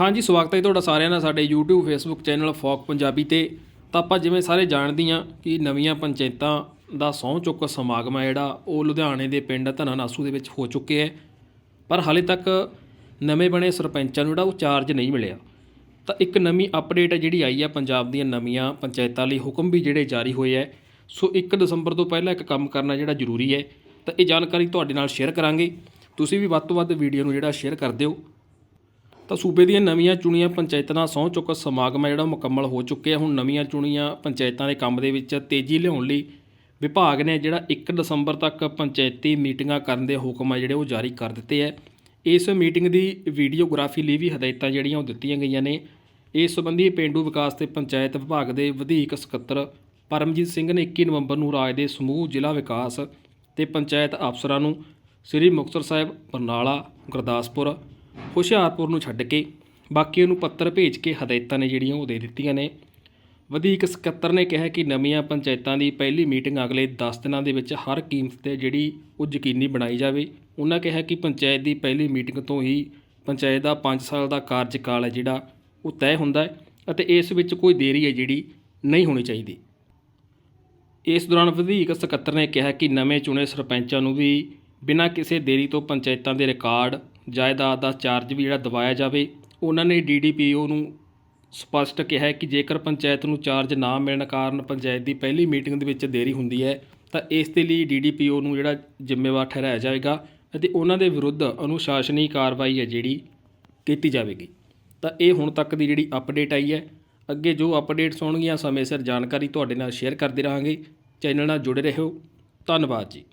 ਹਾਂਜੀ, ਸਵਾਗਤ ਹੈ ਤੁਹਾਡਾ ਸਾਰਿਆਂ ਦਾ ਸਾਡੇ YouTube, Facebook channel folk Punjabi ਤੇ। ਤਾਂ ਆਪਾਂ ਜਿਵੇਂ ਸਾਰੇ ਜਾਣਦੇ ਹਾਂ ਕਿ ਨਵੀਆਂ ਪੰਚਾਇਤਾਂ ਦਾ ਸਹੁੰ ਚੁੱਕ ਸਮਾਗਮ ਹੈ ਜਿਹੜਾ, ਉਹ ਲੁਧਿਆਣੇ ਦੇ ਪਿੰਡ ਧਨਾਨਾਸੂ ਦੇ ਵਿੱਚ ਹੋ ਚੁੱਕੇ ਹੈ। ਪਰ ਹਾਲੇ ਤੱਕ ਨਵੇਂ ਬਣੇ ਸਰਪੰਚਾਂ ਨੂੰ ਜਿਹੜਾ ਉਹ ਚਾਰਜ ਨਹੀਂ ਮਿਲਿਆ। ਤਾਂ ਇੱਕ ਨਵੀਂ ਅਪਡੇਟ ਹੈ ਜਿਹੜੀ ਆਈ ਹੈ ਪੰਜਾਬ ਦੀਆਂ ਨਵੀਆਂ ਪੰਚਾਇਤਾਂ ਲਈ, ਹੁਕਮ ਵੀ ਜਿਹੜੇ ਜਾਰੀ ਹੋਏ ਹੈ ਸੋ 1 ਦਸੰਬਰ ਤੋਂ ਪਹਿਲਾਂ ਇੱਕ ਕੰਮ ਕਰਨਾ ਜਿਹੜਾ ਜ਼ਰੂਰੀ ਹੈ। ਤਾਂ ਇਹ ਜਾਣਕਾਰੀ ਤੁਹਾਡੇ ਨਾਲ ਸ਼ੇਅਰ ਕਰਾਂਗੇ। ਤੁਸੀਂ ਵੀ ਵੱਧ ਤੋਂ ਵੱਧ ਵੀਡੀਓ ਨੂੰ ਜਿਹੜਾ ਸ਼ੇਅਰ ਕਰ ਦਿਓ। ਤਾਂ ਸੂਬੇ ਦੀਆਂ ਨਵੀਆਂ ਚੁਣੀਆਂ ਪੰਚਾਇਤਾਂ ਦਾ ਸਹੁੰ ਚੁੱਕ ਸਮਾਗਮ ਹੈ ਜਿਹੜਾ ਮੁਕੰਮਲ ਹੋ ਚੁੱਕਿਆ ਹੁਣ ਨਵੀਆਂ ਚੁਣੀਆਂ ਪੰਚਾਇਤਾਂ ਦੇ ਕੰਮ ਦੇ ਵਿੱਚ ਤੇਜ਼ੀ ਲਿਆਉਣ ਲਈ ਵਿਭਾਗ ਨੇ ਜਿਹੜਾ 1 ਦਸੰਬਰ ਤੱਕ ਪੰਚਾਇਤੀ ਮੀਟਿੰਗਾਂ ਕਰਨ ਦੇ ਹੁਕਮ ਆ ਜਿਹੜੇ ਉਹ ਜਾਰੀ ਕਰ ਦਿੱਤੇ ਹੈ। ਇਸ ਮੀਟਿੰਗ ਦੀ ਵੀਡੀਓਗ੍ਰਾਫੀ ਲਈ ਵੀ ਹਦਾਇਤਾਂ ਜਿਹੜੀਆਂ ਉਹ ਦਿੱਤੀਆਂ ਗਈਆਂ ਨੇ। ਇਸ ਸੰਬੰਧੀ ਪਿੰਡੂ ਵਿਕਾਸ ਤੇ ਪੰਚਾਇਤ ਵਿਭਾਗ ਦੇ ਵਧੀਕ ਸਕੱਤਰ ਪਰਮਜੀਤ ਸਿੰਘ ਨੇ 21 ਨਵੰਬਰ ਨੂੰ ਰਾਜ ਦੇ ਸਮੂਹ ਜ਼ਿਲ੍ਹਾ ਵਿਕਾਸ ਤੇ ਪੰਚਾਇਤ ਅਫਸਰਾਂ ਨੂੰ ਸ੍ਰੀ ਮੁਕਤਸਰ ਸਾਹਿਬ, ਬਰਨਾਲਾ, ਗੁਰਦਾਸਪੁਰ ਹੁਸ਼ਿਆਰਪੁਰ ਨੂੰ ਛੱਡ ਕੇ। ਬਾਕੀਆਂ ਨੂੰ ਪੱਤਰ ਭੇਜ ਕੇ ਹਦਾਇਤਾਂ ਨੇ ਜਿਹੜੀਆਂ ਉਹ ਦੇ ਦਿੱਤੀਆਂ ਨੇ। ਵਧੀਕ ਸਕੱਤਰ ਨੇ ਕਿਹਾ ਕਿ ਨਵੀਆਂ ਪੰਚਾਇਤਾਂ ਦੀ ਪਹਿਲੀ ਮੀਟਿੰਗ ਅਗਲੇ 10 ਦਿਨਾਂ ਦੇ ਵਿੱਚ ਹਰ ਕੀਮਤ ਤੇ ਜਿਹੜੀ ਉਹ ਯਕੀਨੀ ਬਣਾਈ ਜਾਵੇ। ਉਹਨਾਂ ਕਿਹਾ ਕਿ ਪੰਚਾਇਤ ਦੀ ਪਹਿਲੀ ਮੀਟਿੰਗ ਤੋਂ ਹੀ ਪੰਚਾਇਤ ਦਾ 5 ਸਾਲ ਦਾ ਕਾਰਜਕਾਲ ਹੈ ਜਿਹੜਾ ਉਹ ਤੈਅ ਹੁੰਦਾ ਹੈ ਅਤੇ ਇਸ ਵਿੱਚ ਕੋਈ ਦੇਰੀ ਹੈ ਜਿਹੜੀ ਨਹੀਂ ਹੋਣੀ ਚਾਹੀਦੀ। ਇਸ ਦੌਰਾਨ ਵਧੀਕ ਸਕੱਤਰ ਨੇ ਕਿਹਾ ਕਿ ਨਵੇਂ ਚੁਣੇ ਸਰਪੰਚਾਂ ਨੂੰ ਵੀ ਬਿਨਾਂ ਕਿਸੇ ਦੇਰੀ ਤੋਂ ਪੰਚਾਇਤਾਂ ਦੇ ਰਿਕਾਰਡ ਜਾਇਦਾਦ ਦਾ ਚਾਰਜ ਵੀ ਜਿਹੜਾ ਦਿਵਾਇਆ ਜਾਵੇ, ਉਹਨਾਂ ਨੇ ਡੀਡੀਪੀਓ ਨੂੰ ਸਪਸ਼ਟ ਕਿਹਾ ਕਿ ਜੇਕਰ ਪੰਚਾਇਤ ਨੂੰ ਚਾਰਜ ਨਾ ਮਿਲਣ ਕਾਰਨ ਪੰਚਾਇਤ ਦੀ ਪਹਿਲੀ ਮੀਟਿੰਗ ਦੇ ਵਿੱਚ ਦੇਰੀ ਹੁੰਦੀ ਹੈ, ਤਾਂ ਇਸ ਦੇ ਲਈ ਡੀਡੀਪੀਓ ਨੂੰ ਜਿਹੜਾ ਜ਼ਿੰਮੇਵਾਰ ਠਹਿਰਾਇਆ ਜਾਵੇਗਾ ਅਤੇ ਉਹਨਾਂ ਦੇ ਵਿਰੁੱਧ ਅਨੁਸ਼ਾਸਨੀ ਕਾਰਵਾਈ ਹੈ ਜਿਹੜੀ ਕੀਤੀ ਜਾਵੇਗੀ। ਤਾਂ ਇਹ ਹੁਣ ਤੱਕ ਦੀ ਜਿਹੜੀ ਅਪਡੇਟ ਆਈ ਹੈ। ਅੱਗੇ ਜੋ ਅਪਡੇਟਸ ਹੋਣਗੀਆਂ, ਸਮੇਂ ਸਿਰ ਜਾਣਕਾਰੀ ਤੁਹਾਡੇ ਨਾਲ ਸ਼ੇਅਰ ਕਰਦੇ ਰਹਾਂਗੇ। ਚੈਨਲ ਨਾਲ ਜੁੜੇ ਰਹੋ। ਧੰਨਵਾਦ ਜੀ।